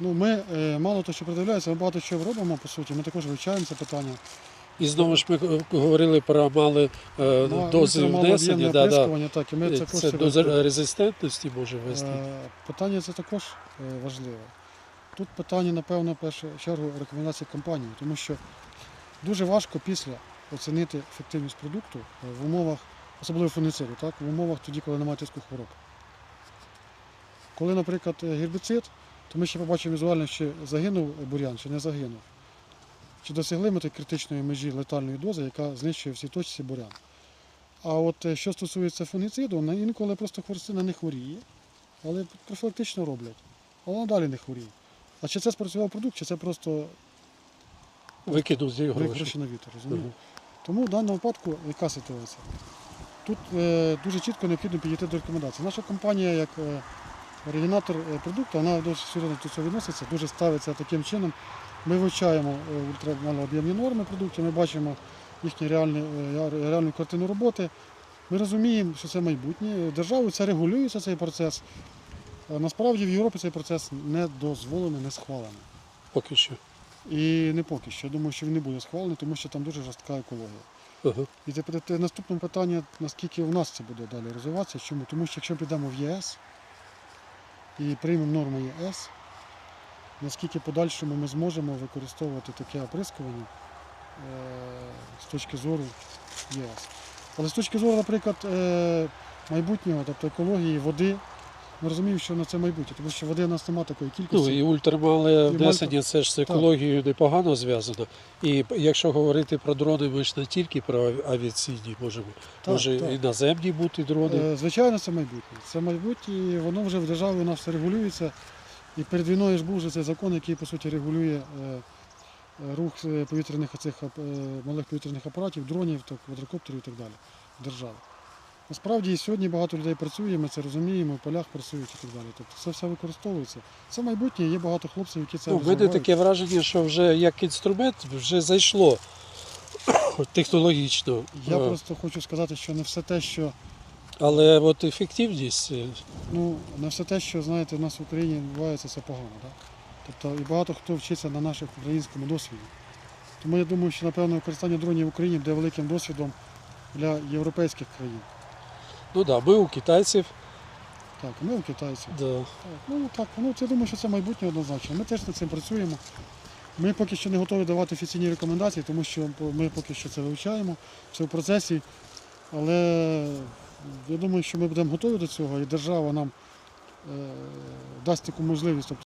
Ну, ми е, мало того, що придивляється, ми багато чого робимо, по суті. Ми також вивчаємо це питання. І знову ж ми е, говорили про мали е, Ма- дози внесення. Да, да. оприскування, так, і ми це також Це все до резистентності може вести. Е, Питання це також е, важливе. Тут питання, напевно, в першу чергу рекомендацій компанії, тому що дуже важко після оцінити ефективність продукту е, в умовах, особливо фунгіциду, так, в умовах тоді, коли немає тиску хвороб. Коли, наприклад, е, гербіцид, то ми ще побачимо візуально, чи загинув бур'ян, чи не загинув. Чи досягли ми тої критичної межі летальної дози, яка знищує всі точці бурян. А от е, що стосується фунгіциду, інколи просто хворостина не хворіє, але профілактично роблять. А вона далі не хворіє. А чи це спрацював продукт, чи це просто Викинув з гроші. гроші на вітер, розумієте? Мгм. Тому в даному випадку яка ситуація? Тут е, дуже чітко необхідно підійти до рекомендацій. Наша компанія, як е, оригінатор е, продукту, вона дуже серйозно до цього відноситься, дуже ставиться таким чином. Ми вивчаємо е, ультрамалооб'ємні норми продуктів, ми бачимо їхню реальну, е, реальну картину роботи. Ми розуміємо, що це майбутнє. Державою це регулюється цей процес. Насправді в Європі цей процес не дозволений, не схвалений. Поки що. І не поки що. Я думаю, що він не буде схвалений, тому що там дуже жорстка екологія. Ага. І тепер те- наступне питання, наскільки у нас це буде далі розвиватися. Чому? Тому що якщо підемо в ЄС і приймемо норми ЄС, наскільки подальшому ми зможемо використовувати таке оприскування е, з точки зору ЄС. Але з точки зору, наприклад, е, майбутнього, тобто екології, води, ми розуміємо, що на це майбутнє, тому що води в нас немає такої Ну кількості. і ультрамале І внесення це ж з екологією непогано зв'язано. І якщо говорити про дрони, ми ж не тільки про авіаційні можемо. Так, Може так. і наземні бути дрони. Е, Звичайно, це майбутнє. Це майбутнє, і воно вже в державі у нас все регулюється. І перед війною ж був вже цей закон, який по суті регулює е, е, рух повітряних е, малих повітряних апаратів, дронів, квадрокоптерів і так далі в державі. Насправді і сьогодні багато людей працює, ми це розуміємо, в полях працюють і так далі. Тобто це все використовується. Це майбутнє, є багато хлопців, які це Ну, в мене таке враження, що вже як інструмент вже зайшло технологічно. Я Е, просто хочу сказати, що не все те, що Але от ефективність. е, Ну, не все те, що знаєте, в нас в Україні відбувається, це погано. Так? Тобто і багато хто вчиться на наших українському досвіді. Тому я думаю, що напевно використання дронів в Україні буде великим досвідом для європейських країн. Ну так, да, ми у китайців. Так, ми у китайців. Да. Так, ну так, ну я думаю, що це майбутнє однозначно. Ми теж над цим працюємо. Ми поки що не готові давати офіційні рекомендації, тому що ми поки що це вивчаємо, все в процесі. Але я думаю, що ми будемо готові до цього, і держава нам е, дасть таку можливість. Тобто